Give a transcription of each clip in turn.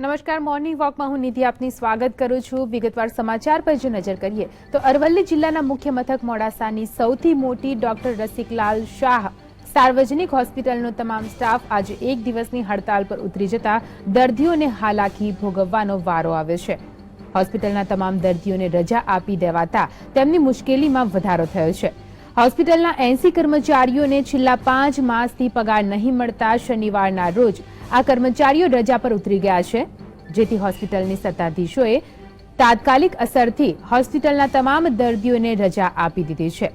નમસ્કાર મોર્નિંગ વોકમાં હું નિધિ આપની સ્વાગત કરું છું. વિગતવાર સમાચાર પર જો નજર કરીએ, તો અરવલ્લી જિલ્લાના મુખ્ય મથક મોડાસાની સૌથી મોટી ડોક્ટર રસિકલાલ શાહ સાર્વજનિક હોસ્પિટલનો તમામ સ્ટાફ આજે એક દિવસની હડતાલ પર ઉતરી જતા દર્દીઓને હાલાકી ભોગવવાનો વારો આવ્યો છે. હોસ્પિટલના તમામ દર્દીઓને રજા આપી દેવાતા તેમની મુશ્કેલીમાં વધારો થયો છે. હોસ્પિટલના એસી કર્મચારીઓને છેલ્લા પાંચ માસથી પગાર નહીં મળતા શનિવારના રોજ આ કર્મચારીઓ રજા પર ઉતરી ગયા છે. જેથી હોસ્પિટલની સત્તાધીશોએ તાત્કાલિક અસરથી હોસ્પિટલના તમામ દર્દીઓને રજા આપી દીધી છે.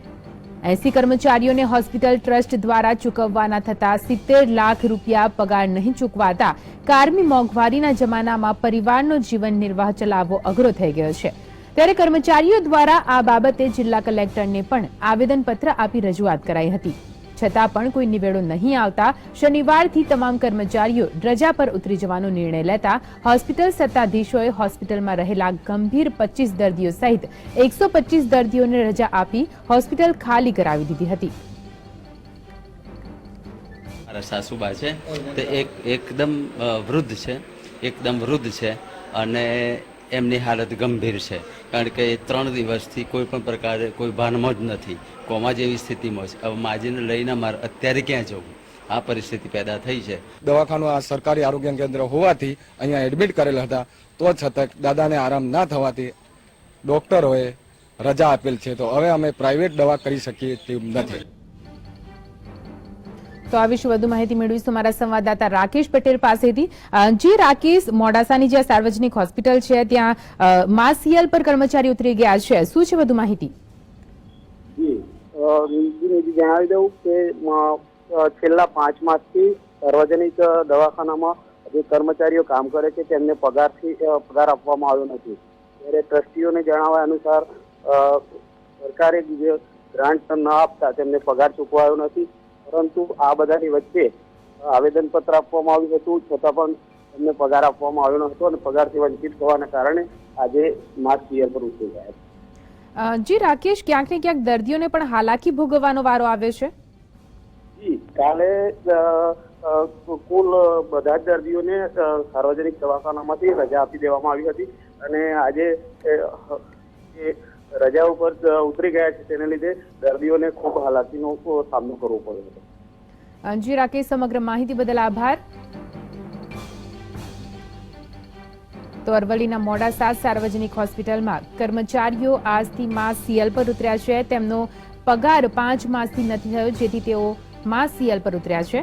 એસી કર્મચારીઓને હોસ્પિટલ ટ્રસ્ટ દ્વારા ચૂકવવાના થતા સિત્તેર લાખ રૂપિયા પગાર નહીં ચૂકવાતા કારમી મોંઘવારીના જમાનામાં પરિવારનો જીવન નિર્વાહ ચલાવવો અઘરો થઈ ગયો છે. ત્યારે કર્મચારીઓ દ્વારા આ બાબતે જિલ્લા કલેક્ટરને પણ આવેદનપત્ર આપી રજૂઆત કરાઈ હતી. છતાં પણ કોઈ નિવેડો નહીં આવતા, શનિવારથી તમામ કર્મચારીઓ રજા પર ઉતરી જવાનો નિર્ણય લેતા હોસ્પિટલ સત્તાધીશોએ હોસ્પિટલમાં રહેલા ગંભીર પચીસ દર્દીઓ સહિત એકસો પચીસ દર્દીઓને રજા આપી હોસ્પિટલ ખાલી કરાવી દીધી હતી. મારા સાસુબા છે. તે એક, એકદમ વૃદ્ધ છે. એકદમ વૃદ્ધ છે. અને એમની હાલત ગંભીર છે. કારણ કે એ ત્રણ દિવસથી કોઈ પણ પ્રકારે કોઈ ભાનમાં જ નથી. કોમા જેવી સ્થિતિમાં છે. હવે માજીને લઈને મારે અત્યારે ક્યાં જવું? આ પરિસ્થિતિ પેદા થઈ છે. દવાખાનું આ સરકારી આરોગ્ય કેન્દ્ર હોવાથી અહીંયા એડમિટ કરેલ હતા. તો છતાં દાદાને આરામ ના થવાથી ડોક્ટરોએ રજા આપેલ છે. તો હવે અમે પ્રાઇવેટ દવા કરી શકીએ તેમ નથી. તો આ વિશે વધુ માહિતી મેળવીશું મારા સંવાદદાતા રાકેશ પટેલ પાસેથી. જે રાકેશ મોડાસાની જે સાર્વજનિક હોસ્પિટલ છે ત્યાં અ, મા સીએલ પર કર્મચારી ઉતરી ગયા છે. શું છે વધુ માહિતી? જણાવી દઉં કે છેલ્લા પાંચ માસથી સાર્વજનિક દવાખાનામાં જે કર્મચારીઓ કામ કરે છે તેમને પગારથી પગાર આપવામાં આવ્યો નથી. ત્યારે ટ્રસ્ટીઓને જણાવ્યા અનુસાર સરકારે ગ્રાન્ટ ન આપતા તેમને પગાર ચૂકવાયો નથી. પરંતુ આ બધાની વચ્ચે આવેદનપત્ર આપવામાં આવ્યું હતું છતાં પણ તેમને પગાર આપવામાં આવ્યો ન હતો અને પગારથી વંચિત થવાના કારણે આજે માસ ક્લિયર પર ઉતરી ગયા છે. જી રાકેશ ક્યાંક ને ક્યાંક દર્દીઓને પણ હાલાકી ભોગવવાનો વારો આવ્યો છે? જી કાલે કુલ બધા જ દર્દીઓને સાર્વજનિક દવાખાનામાંથી રજા આપી દેવામાં આવી હતી અને આજે રજા ઉપર ઉતરી ગયા છે. તેને લીધે દર્દીઓને ખૂબ હાલાકીનો સામનો કરવો પડ્યો હતો. જી રાકેશ, સમગ્ર માહિતી બદલ આભાર. તો અરવલ્લીના મોડાસા સાર્વજનિક હોસ્પિટલમાં કર્મચારીઓ આજથી માસ સીએલ પર ઉતર્યા છે. તેમનો પગાર પાંચ માસથી નથી થયો, જેથી તેઓ માસ સીએલ પર ઉતર્યા છે.